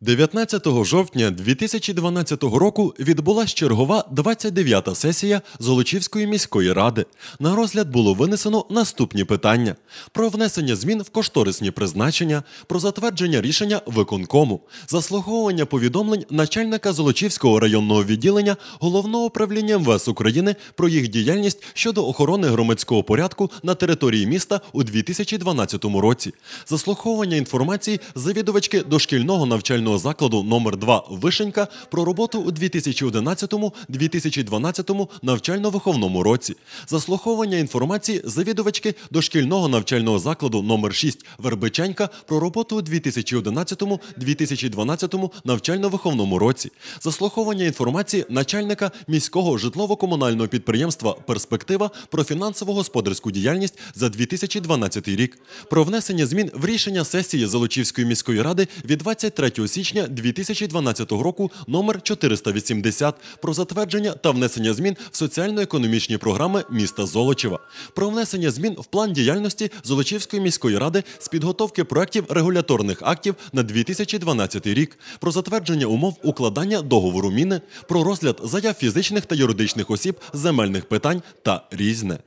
19 жовтня 2012 року відбулась чергова 29-та сесія Золочівської міської ради. На розгляд було винесено наступні питання: про внесення змін в кошторисні призначення, про затвердження рішення виконкому, заслуговування повідомлень начальника Золочівського районного відділення головного управління МВС України про їх діяльність щодо охорони громадського порядку на території міста у 2012 році, заслуховування інформації завідувачки дошкільного навчального закладу номер 2 Вишенька про роботу у 2011-2012 навчально-виховному році, заслуховування інформації завідувачки дошкільного навчального закладу номер 6 Вербичанька про роботу у 2011-2012 навчально-виховному році, заслуховування інформації начальника міського житлово-комунального підприємства Перспектива про фінансово-господарську діяльність за 2012 рік, про внесення змін в рішення сесії Золочівської міської ради від 23 січня 2012 року номер 480 про затвердження та внесення змін в соціально-економічні програми міста Золочева, про внесення змін в план діяльності Золочівської міської ради з підготовки проєктів регуляторних актів на 2012 рік, про затвердження умов укладання договору міни, про розгляд заяв фізичних та юридичних осіб земельних питань та різне.